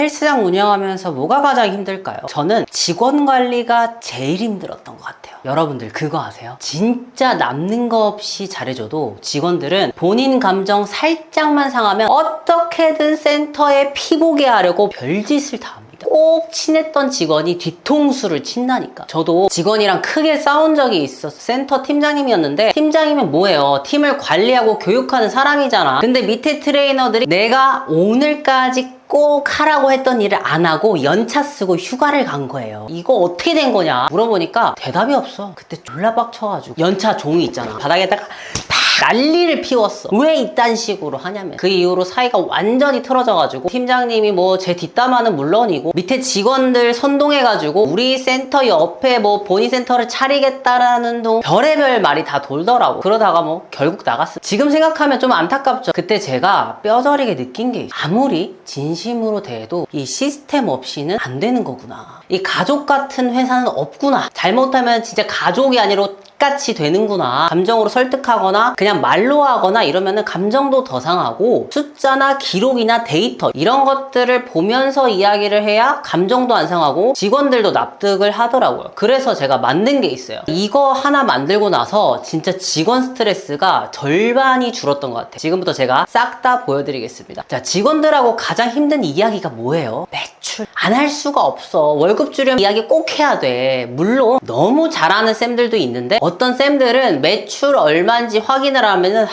헬스장 운영하면서 뭐가 가장 힘들까요? 저는 직원 관리가 제일 힘들었던 것 같아요. 여러분들 그거 아세요? 진짜 남는 거 없이 잘해줘도 직원들은 본인 감정 살짝만 상하면 어떻게든 센터에 피보게 하려고 별짓을 다 합니다. 꼭 친했던 직원이 뒤통수를 친다니까. 저도 직원이랑 크게 싸운 적이 있었어. 센터 팀장님이었는데 팀장이면 뭐예요? 팀을 관리하고 교육하는 사람이잖아. 근데 밑에 트레이너들이 내가 오늘까지 꼭 하라고 했던 일을 안 하고 연차 쓰고 휴가를 간 거예요. 이거 어떻게 된 거냐? 물어보니까 대답이 없어. 그때 졸라 빡쳐가지고 연차 종이 있잖아. 바닥에다가 팍 난리를 피웠어. 왜 이딴 식으로 하냐면 그 이후로 사이가 완전히 틀어져가지고 팀장님이 뭐 제 뒷담화는 물론이고 밑에 직원들 선동해가지고 우리 센터 옆에 뭐 본인 센터를 차리겠다라는 동 별의별 말이 다 돌더라고. 그러다가 뭐 결국 나갔어. 지금 생각하면 좀 안타깝죠. 그때 제가 뼈저리게 느낀 게. 아무리 진심으로 대해도 이 시스템 없이는 안 되는 거구나. 이 가족 같은 회사는 없구나. 잘못하면 진짜 가족이 아니라 같이 되는구나. 감정으로 설득하거나 그냥 말로 하거나 이러면은 감정도 더 상하고 숫자나 기록이나 데이터 이런 것들을 보면서 이야기를 해야 감정도 안 상하고 직원들도 납득을 하더라고요. 그래서 제가 만든 게 있어요. 이거 하나 만들고 나서 진짜 직원 스트레스가 절반이 줄었던 것 같아요. 지금부터 제가 싹 다 보여드리겠습니다. 자, 직원들하고 가장 힘든 이야기가 뭐예요? 매출. 안 할 수가 없어. 월급 주렴 이야기 꼭 해야 돼. 물론 너무 잘하는 쌤들도 있는데 어떤 쌤들은 매출 얼마인지 확인을 하면은 하,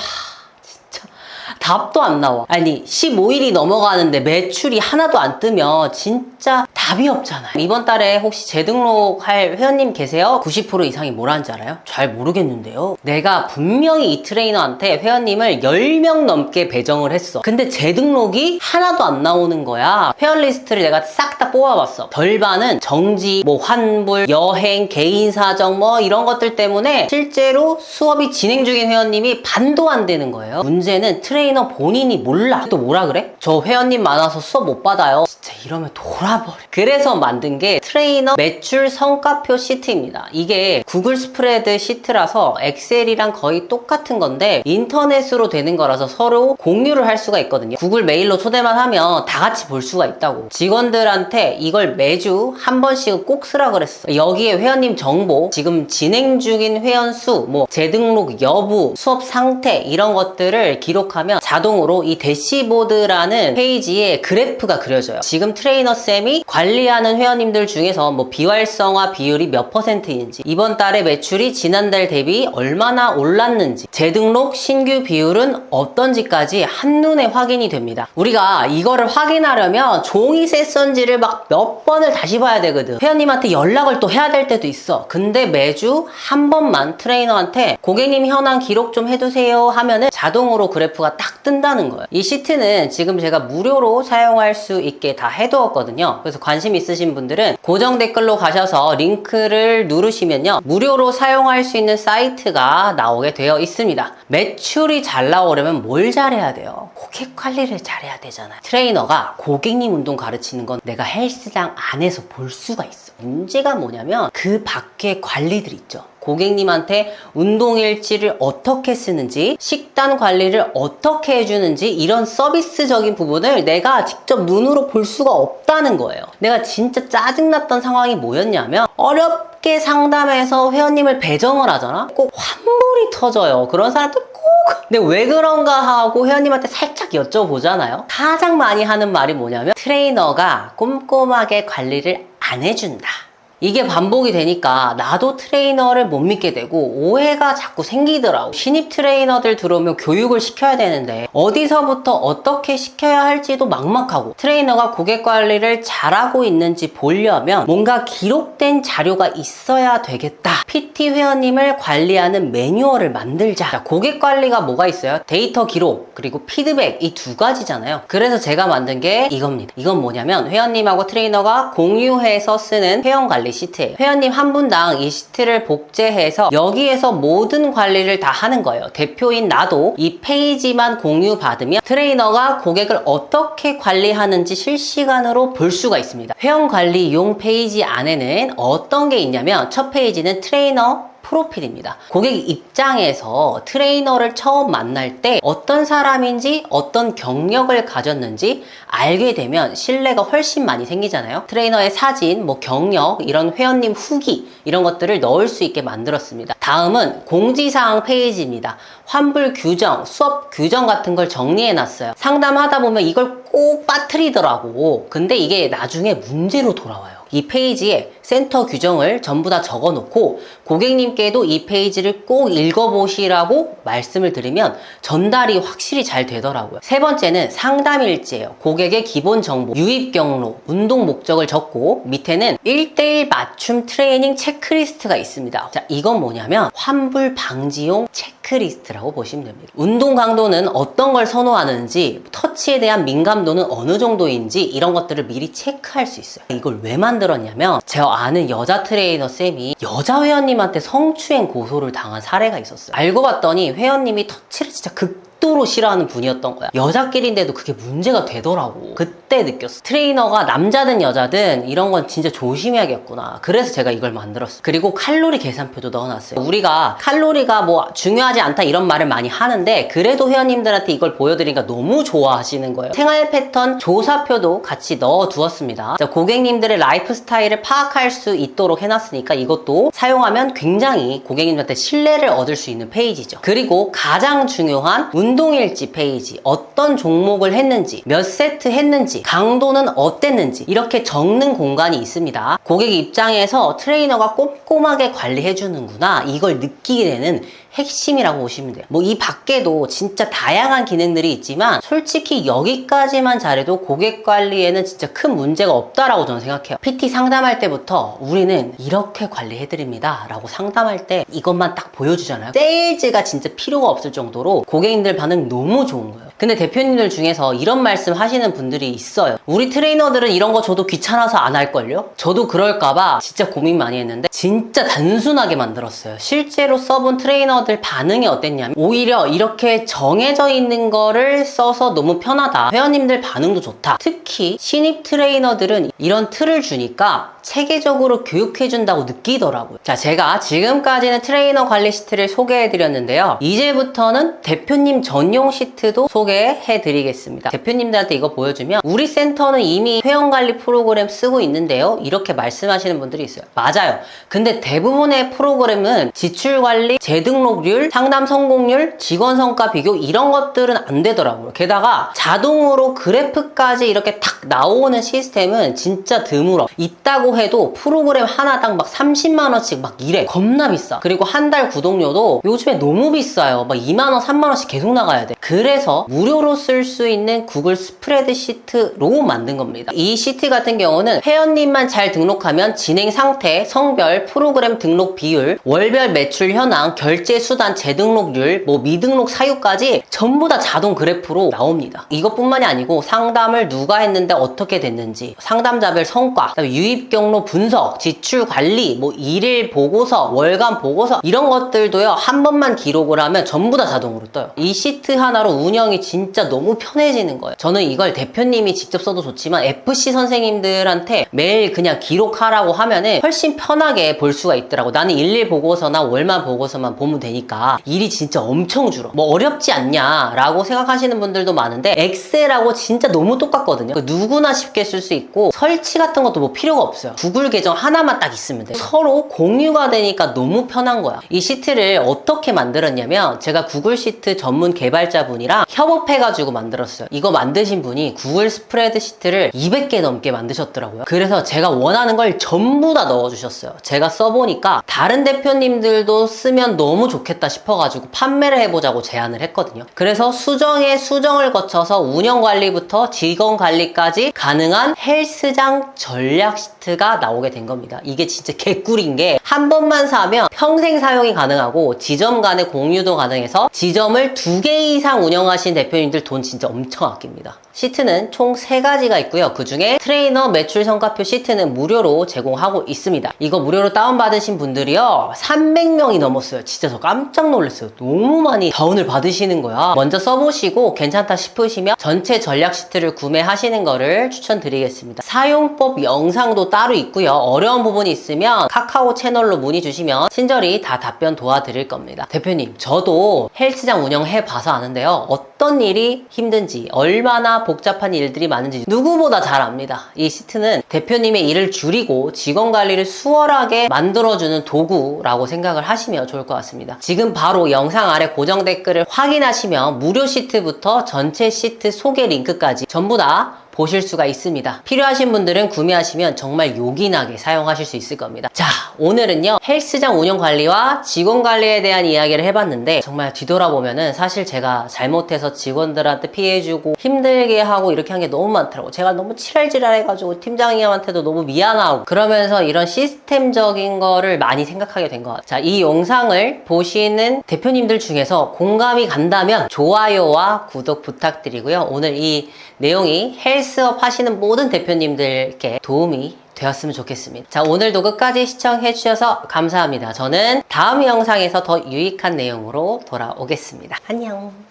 답도 안 나와. 아니 15일이 넘어가는데 매출이 하나도 안 뜨면 진짜 답이 없잖아요. 이번 달에 혹시 재등록할 회원님 계세요? 90% 이상이 뭐라는지 알아요? 잘 모르겠는데요. 내가 분명히 이 트레이너한테 회원님을 10명 넘게 배정을 했어. 근데 재등록이 하나도 안 나오는 거야. 회원 리스트를 내가 싹 다 뽑아봤어. 절반은 정지, 뭐 환불, 여행, 개인 사정 뭐 이런 것들 때문에 실제로 수업이 진행 중인 회원님이 반도 안 되는 거예요. 문제는 트레 이너 본인이 몰라. 또 뭐라 그래? 저 회원님 많아서 수업 못 받아요. 진짜 이러면 돌아버려. 그래서 만든 게 트레이너 매출 성과표 시트입니다. 이게 구글 스프레드 시트라서 엑셀이랑 거의 똑같은 건데 인터넷으로 되는 거라서 서로 공유를 할 수가 있거든요. 구글 메일로 초대만 하면 다 같이 볼 수가 있다고. 직원들한테 이걸 매주 한 번씩은 꼭 쓰라 그랬어. 여기에 회원님 정보, 지금 진행 중인 회원 수, 뭐 재등록 여부, 수업 상태 이런 것들을 기록하면 자동으로 이 대시보드라는 페이지에 그래프가 그려져요. 지금 트레이너 쌤이 관리하는 회원님들 중에서 뭐 비활성화 비율이 몇 퍼센트인지, 이번 달의 매출이 지난달 대비 얼마나 올랐는지, 재등록 신규 비율은 어떤지까지 한눈에 확인이 됩니다. 우리가 이거를 확인하려면 종이 세선지를 막 몇 번을 다시 봐야 되거든. 회원님한테 연락을 또 해야 될 때도 있어. 근데 매주 한 번만 트레이너한테 고객님 현황 기록 좀 해두세요 하면은 자동으로 그래프가 딱 뜬다는 거예요. 이 시트는 지금 제가 무료로 사용할 수 있게 다 해두었거든요. 그래서 관심 있으신 분들은 고정 댓글로 가셔서 링크를 누르시면요. 무료로 사용할 수 있는 사이트가 나오게 되어 있습니다. 매출이 잘 나오려면 뭘 잘해야 돼요? 고객 관리를 잘해야 되잖아요. 트레이너가 고객님 운동 가르치는 건 내가 헬스장 안에서 볼 수가 있어. 문제가 뭐냐면 그 밖에 관리들 있죠. 고객님한테 운동일지를 어떻게 쓰는지, 식단 관리를 어떻게 해주는지, 이런 서비스적인 부분을 내가 직접 눈으로 볼 수가 없다는 거예요. 내가 진짜 짜증났던 상황이 뭐였냐면, 어렵게 상담해서 회원님을 배정을 하잖아? 꼭 환불이 터져요. 그런 사람들 꼭 근데 왜 그런가 하고 회원님한테 살짝 여쭤보잖아요. 가장 많이 하는 말이 뭐냐면 트레이너가 꼼꼼하게 관리를 안 해준다. 이게 반복이 되니까 나도 트레이너를 못 믿게 되고 오해가 자꾸 생기더라고. 신입 트레이너들 들어오면 교육을 시켜야 되는데 어디서부터 어떻게 시켜야 할지도 막막하고 트레이너가 고객 관리를 잘하고 있는지 보려면 뭔가 기록된 자료가 있어야 되겠다. PT 회원님을 관리하는 매뉴얼을 만들자. 자, 고객 관리가 뭐가 있어요? 데이터 기록 그리고 피드백 이 두 가지잖아요. 그래서 제가 만든 게 이겁니다. 이건 뭐냐면 회원님하고 트레이너가 공유해서 쓰는 회원 관리 시트예요. 회원님 한 분당 이 시트를 복제해서 여기에서 모든 관리를 다 하는 거예요. 대표인 나도 이 페이지만 공유 받으면 트레이너가 고객을 어떻게 관리하는지 실시간으로 볼 수가 있습니다. 회원 관리용 페이지 안에는 어떤 게 있냐면 첫 페이지는 트레이너 프로필입니다. 고객 입장에서 트레이너를 처음 만날 때 어떤 사람인지 어떤 경력을 가졌는지 알게 되면 신뢰가 훨씬 많이 생기잖아요. 트레이너의 사진, 뭐 경력, 이런 회원님 후기 이런 것들을 넣을 수 있게 만들었습니다. 다음은 공지사항 페이지입니다. 환불 규정, 수업 규정 같은 걸 정리해 놨어요. 상담하다 보면 이걸 꼭 빠뜨리더라고. 근데 이게 나중에 문제로 돌아와요. 이 페이지에 센터 규정을 전부 다 적어 놓고 고객님께도 이 페이지를 꼭 읽어보시라고 말씀을 드리면 전달이 확실히 잘 되더라고요. 세 번째는 상담일지예요. 고객의 기본 정보, 유입 경로, 운동 목적을 적고 밑에는 1대1 맞춤 트레이닝 체크리스트가 있습니다. 자, 이건 뭐냐면 환불 방지용 체크 리스트라고 보시면 됩니다. 운동 강도는 어떤 걸 선호하는지, 터치에 대한 민감도는 어느 정도인지 이런 것들을 미리 체크할 수 있어요. 이걸 왜 만들었냐면 제가 아는 여자 트레이너 쌤이 여자 회원님한테 성추행 고소를 당한 사례가 있었어요. 알고 봤더니 회원님이 터치를 진짜 극 도로 싫어하는 분이었던 거야. 여자끼리인데도 그게 문제가 되더라고. 그때 느꼈어. 트레이너가 남자든 여자든 이런 건 진짜 조심해야겠구나. 그래서 제가 이걸 만들었어. 그리고 칼로리 계산표도 넣어놨어요. 우리가 칼로리가 뭐 중요하지 않다 이런 말을 많이 하는데 그래도 회원님들한테 이걸 보여드리니까 너무 좋아하시는 거예요. 생활 패턴 조사표도 같이 넣어두었습니다. 자, 고객님들의 라이프 스타일을 파악할 수 있도록 해놨으니까 이것도 사용하면 굉장히 고객님한테 신뢰를 얻을 수 있는 페이지죠. 그리고 가장 중요한 운 동일지 페이지 어떤 종목을 했는지 몇 세트 했는지 강도는 어땠는지 이렇게 적는 공간이 있습니다. 고객 입장에서 트레이너가 꼼꼼하게 관리해 주는구나. 이걸 느끼게 되는 핵심이라고 보시면 돼요. 뭐 이 밖에도 진짜 다양한 기능들이 있지만 솔직히 여기까지만 잘해도 고객 관리에는 진짜 큰 문제가 없다라고 저는 생각해요. PT 상담할 때부터 우리는 이렇게 관리해드립니다. 라고 상담할 때 이것만 딱 보여주잖아요. 세일즈가 진짜 필요가 없을 정도로 고객님들 반응 너무 좋은 거예요. 근데 대표님들 중에서 이런 말씀 하시는 분들이 있어요. 우리 트레이너들은 이런 거 저도 귀찮아서 안 할걸요? 저도 그럴까봐 진짜 고민 많이 했는데 진짜 단순하게 만들었어요. 실제로 써본 트레이너들 반응이 어땠냐면 오히려 이렇게 정해져 있는 거를 써서 너무 편하다. 회원님들 반응도 좋다. 특히 신입 트레이너들은 이런 틀을 주니까 체계적으로 교육해준다고 느끼더라고요. 자, 제가 지금까지는 트레이너 관리 시트를 소개해드렸는데요. 이제부터는 대표님 전용 시트도 소개해드리겠습니다. 대표님들한테 이거 보여주면 우리 센터는 이미 회원 관리 프로그램 쓰고 있는데요. 이렇게 말씀하시는 분들이 있어요. 맞아요. 근데 대부분의 프로그램은 지출 관리, 재등록률, 상담 성공률, 직원 성과 비교 이런 것들은 안 되더라고요. 게다가 자동으로 그래프까지 이렇게 탁 나오는 시스템은 진짜 드물어. 있다고 해도 프로그램 하나당 막 30만 원씩 막 이래. 겁나 비싸. 그리고 한 달 구독료도 요즘에 너무 비싸요. 막 2만 원, 3만 원씩 계속 나가야 돼. 그래서 무료로 쓸 수 있는 구글 스프레드 시트로 만든 겁니다. 이 시트 같은 경우는 회원님만 잘 등록하면 진행 상태, 성별, 프로그램 등록 비율, 월별 매출 현황, 결제 수단, 재등록률, 뭐 미등록 사유까지 전부 다 자동 그래프로 나옵니다. 이것뿐만이 아니고 상담을 누가 했는데 어떻게 됐는지, 상담자별 성과, 유입 경로 분석, 지출 관리, 뭐 일일 보고서, 월간 보고서 이런 것들도요 한 번만 기록을 하면 전부 다 자동으로 떠요. 이 시트 하나로 운영이 진짜 너무 편해지는 거예요. 저는 이걸 대표님이 직접 써도 좋지만 FC 선생님들한테 매일 그냥 기록하라고 하면은 훨씬 편하게 볼 수가 있더라고. 나는 일일 보고서나 월만 보고서만 보면 되니까 일이 진짜 엄청 줄어. 뭐 어렵지 않냐라고 생각하시는 분들도 많은데 엑셀하고 진짜 너무 똑같거든요. 그 누구나 쉽게 쓸 수 있고 설치 같은 것도 뭐 필요가 없어요. 구글 계정 하나만 딱 있으면 돼요. 서로 공유가 되니까 너무 편한 거야. 이 시트를 어떻게 만들었냐면 제가 구글 시트 전문 개발자분이랑 협업해가지고 만들었어요. 이거 만드신 분이 구글 스프레드 시트를 200개 넘게 만드셨더라고요. 그래서 제가 원하는 걸 전부 다 넣어주셨어요. 제가 써보니까 다른 대표님들도 쓰면 너무 좋겠다 싶어가지고 판매를 해보자고 제안을 했거든요. 그래서 수정에 수정을 거쳐서 운영 관리부터 직원 관리까지 가능한 헬스장 전략 시트 가 나오게 된 겁니다. 이게 진짜 개꿀인 게 한 번만 사면 평생 사용이 가능하고 지점 간의 공유도 가능해서 지점을 두 개 이상 운영하신 대표님들 돈 진짜 엄청 아낍니다. 시트는 총 3가지가 있고요. 그 중에 트레이너 매출 성과표 시트는 무료로 제공하고 있습니다. 이거 무료로 다운받으신 분들이요. 300명이 넘었어요. 진짜 저 깜짝 놀랐어요. 너무 많이 다운을 받으시는 거야. 먼저 써보시고 괜찮다 싶으시면 전체 전략 시트를 구매하시는 거를 추천드리겠습니다. 사용법 영상도 따로 있고요. 어려운 부분이 있으면 카카오 채널 채널로 문의 주시면 친절히 다 답변 도와드릴 겁니다. 대표님, 저도 헬스장 운영해 봐서 아는데요. 어떤 일이 힘든지, 얼마나 복잡한 일들이 많은지 누구보다 잘 압니다. 이 시트는 대표님의 일을 줄이고 직원 관리를 수월하게 만들어주는 도구라고 생각을 하시면 좋을 것 같습니다. 지금 바로 영상 아래 고정 댓글을 확인하시면 무료 시트부터 전체 시트 소개 링크까지 전부 다 보실 수가 있습니다. 필요하신 분들은 구매하시면 정말 요긴하게 사용하실 수 있을 겁니다. 자, 오늘은요, 헬스장 운영 관리와 직원 관리에 대한 이야기를 해봤는데, 정말 뒤돌아보면은 사실 제가 잘못해서 직원들한테 피해주고 힘들게 하고 이렇게 한 게 너무 많더라고. 제가 너무 칠할질할해가지고 팀장님한테도 너무 미안하고, 그러면서 이런 시스템적인 거를 많이 생각하게 된 것 같아요. 자, 이 영상을 보시는 대표님들 중에서 공감이 간다면 좋아요와 구독 부탁드리고요. 오늘 이 내용이 헬스업 하시는 모든 대표님들께 도움이 되었으면 좋겠습니다. 자, 오늘도 끝까지 시청해주셔서 감사합니다. 저는 다음 영상에서 더 유익한 내용으로 돌아오겠습니다. 안녕.